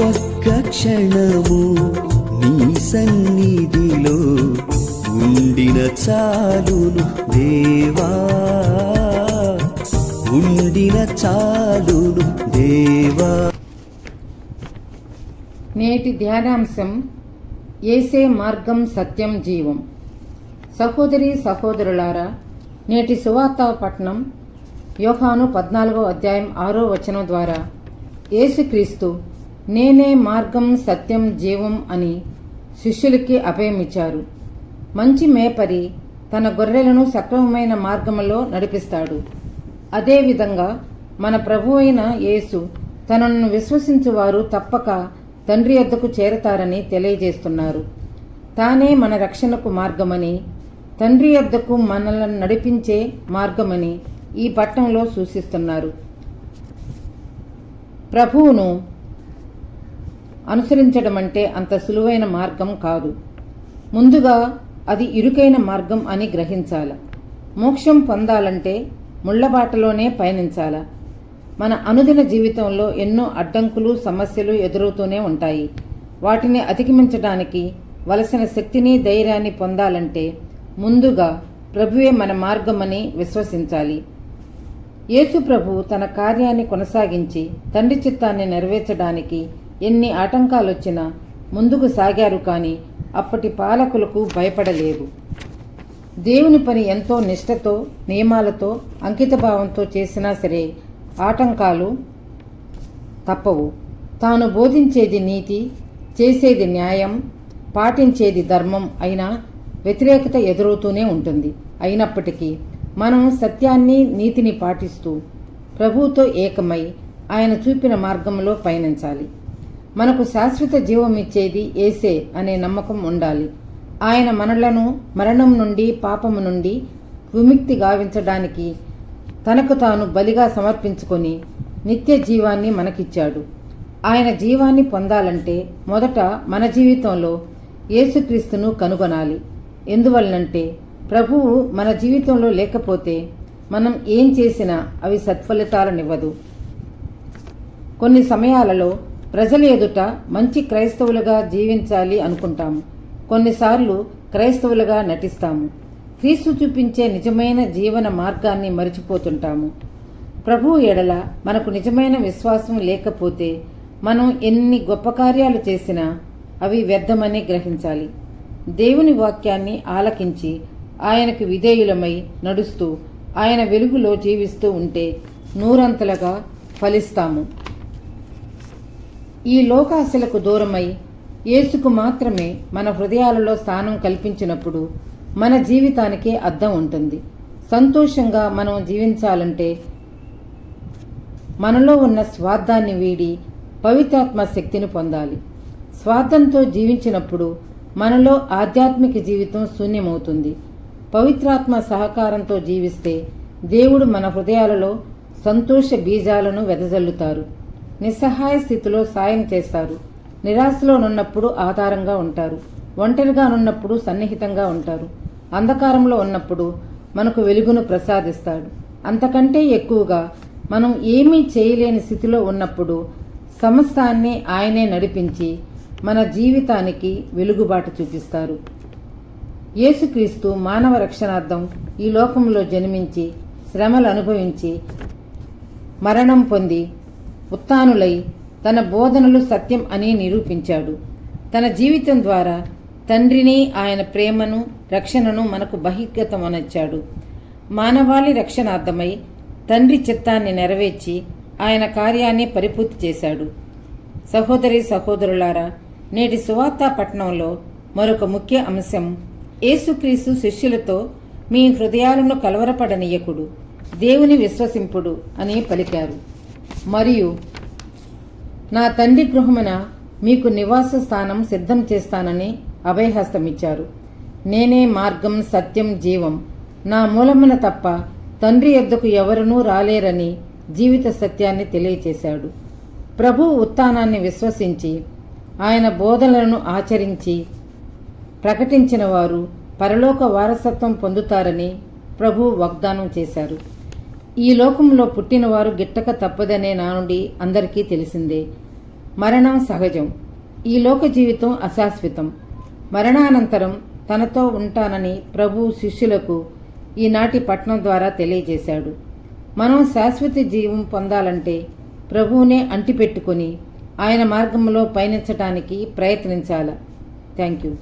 ఒక్క క్షణము నీ సన్నిధిలో ఉండిన చాలును దేవా. ఉండిన చాలును దేవా. నేటి ధ్యానాంశం ఏసే మార్గం సత్యం జీవం. సహోదరి సహోదరులారా నేటి సువార్త పట్నం యోహాను పద్నాలుగో అధ్యాయం ఆరో వచనం ద్వారా యేసుక్రీస్తు నేనే మార్గం సత్యం జీవం అని శిష్యులకి అభయమిచ్చారు. మంచి మేపరి తన గొర్రెలను సక్రమమైన మార్గములో నడిపిస్తాడు. అదేవిధంగా మన ప్రభు అయిన యేసు తనను విశ్వసించువారు తప్పక తండ్రి యొద్దకు చేరతారని తెలియజేస్తున్నారు. తానే మన రక్షణకు మార్గమని తండ్రి యొద్దకు మనలను నడిపించే మార్గమని ఈ పట్టణంలో సూచిస్తున్నారు. ప్రభువును అనుసరించడం అంటే అంత సులువైన మార్గం కాదు. ముందుగా అది ఇరుకైన మార్గం అని గ్రహించాల. మోక్షం పొందాలంటే ముళ్ళబాటలోనే పయనించాల. మన అనుదిన జీవితంలో ఎన్నో అడ్డంకులు సమస్యలు ఎదురవుతూనే ఉంటాయి. వాటిని అధిగమించడానికి వలసిన శక్తిని ధైర్యాన్ని పొందాలంటే ముందుగా ప్రభువే మన మార్గమని విశ్వసించాలి. యేసు ప్రభు తన కార్యాన్ని కొనసాగించి తండ్రి చిత్తాన్ని నెరవేర్చడానికి ఎన్ని ఆటంకాలొచ్చినా ముందుకు సాగారు కానీ అప్పటి పాలకులకు భయపడలేదు. దేవుని పని ఎంతో నిష్ఠతో నియమాలతో అంకితభావంతో చేసినా సరే ఆటంకాలు తప్పవు. తాను బోధించేది నీతి చేసేది న్యాయం పాటించేది ధర్మం అయినా వ్యతిరేకత ఎదురవుతూనే ఉంటుంది. అయినప్పటికీ మనం సత్యాన్ని నీతిని పాటిస్తూ ప్రభువుతో ఏకమై ఆయన చూపిన మార్గంలో పయనించాలి. మనకు శాశ్వత జీవం ఇచ్చేది ఏసే అనే నమ్మకం ఉండాలి. ఆయన మనలను మరణం నుండి పాపము నుండి విముక్తి గావించడానికి తనకు తాను బలిగా సమర్పించుకొని నిత్య జీవాన్ని మనకిచ్చాడు. ఆయన జీవాన్ని పొందాలంటే మొదట మన జీవితంలో యేసుక్రీస్తును కనుగొనాలి. ఎందువలనంటే ప్రభువు మన జీవితంలో లేకపోతే మనం ఏం చేసినా అవి సత్ఫలితాలనివ్వదు. కొన్ని సమయాలలో ప్రజల ఎదుట మంచి క్రైస్తవులుగా జీవించాలి అనుకుంటాము. కొన్నిసార్లు క్రైస్తవులుగా నటిస్తాము. క్రీస్తు చూపించే నిజమైన జీవన మార్గాన్ని మరిచిపోతుంటాము. ప్రభు ఎడల మనకు నిజమైన విశ్వాసం లేకపోతే మనం ఎన్ని గొప్ప కార్యాలు చేసినా అవి వ్యర్థమని గ్రహించాలి. దేవుని వాక్యాన్ని ఆలకించి ఆయనకు విధేయులమై నడుస్తూ ఆయన వెలుగులో జీవిస్తూ ఉంటే నూరంతలుగా ఫలిస్తాము. ఈ లోకాశలకు దూరమై యేసుకు మాత్రమే మన హృదయాలలో స్థానం కల్పించినప్పుడు మన జీవితానికే అర్థం ఉంటుంది. సంతోషంగా మనం జీవించాలంటే మనలో ఉన్న స్వార్థాన్ని వీడి పవిత్రాత్మ శక్తిని పొందాలి. స్వార్థంతో జీవించినప్పుడు మనలో ఆధ్యాత్మిక జీవితం శూన్యమవుతుంది. పవిత్రాత్మ సహకారంతో జీవిస్తే దేవుడు మన హృదయాలలో సంతోష బీజాలను వెదజల్లుతారు. నిస్సహాయ స్థితిలో సాయం చేస్తారు. నిరాశలో నున్నప్పుడు ఆధారంగా ఉంటారు. ఒంటరిగా నున్నప్పుడు సన్నిహితంగా ఉంటారు. అంధకారంలో ఉన్నప్పుడు మనకు వెలుగును ప్రసాదిస్తాడు. అంతకంటే ఎక్కువగా మనం ఏమీ చేయలేని స్థితిలో ఉన్నప్పుడు సమస్తాన్ని ఆయనే నడిపించి మన జీవితానికి వెలుగుబాటు చూపిస్తారు. యేసుక్రీస్తు మానవ రక్షణార్థం ఈ లోకంలో జన్మించి శ్రమలు అనుభవించి మరణం పొంది ఉత్తానులై తన బోధనలు సత్యం అని నిరూపించాడు. తన జీవితం ద్వారా తండ్రిని ఆయన ప్రేమను రక్షణను మనకు బహిర్గతమనొచ్చాడు. మానవాళి రక్షణార్థమై తండ్రి చిత్తాన్ని నెరవేర్చి ఆయన కార్యాన్ని పరిపూర్తి చేశాడు. సహోదరి సహోదరులారా నేటి సువార్త పట్టణంలో మరొక ముఖ్య అంశం ఏసుక్రీసు శిష్యులతో మీ హృదయాలను కలవరపడనీయకుడు దేవుని విశ్వసింపుడు అని పలికారు. మరియు నా తండ్రి గృహమున మీకు నివాస స్థానం సిద్ధం చేస్తానని అభయహస్తమిచ్చారు. నేనే మార్గం సత్యం జీవం. నా మూలమున తప్ప తండ్రి ఎద్దకు ఎవరునూ రాలేరని జీవిత సత్యాన్ని తెలియచేశాడు. ప్రభు ఉత్థానాన్ని విశ్వసించి ఆయన బోధనలను ఆచరించి ప్రకటించిన వారు పరలోక వారసత్వం పొందుతారని ప్రభు వాగ్దానం చేశారు. ఈ లోకంలో పుట్టినవారు గిట్టక తప్పదనే నా నుండి అందరికీ తెలిసిందే. మరణం సహజం. ఈ లోక జీవితం అశాశ్వతం. మరణానంతరం తనతో ఉంటానని ప్రభు శిష్యులకు ఈనాటి పట్నం ద్వారా తెలియజేశాడు. మనం శాశ్వత జీవం పొందాలంటే ప్రభువునే అంటిపెట్టుకొని ఆయన మార్గంలో పయనించటానికి ప్రయత్నించాలి. Thank you.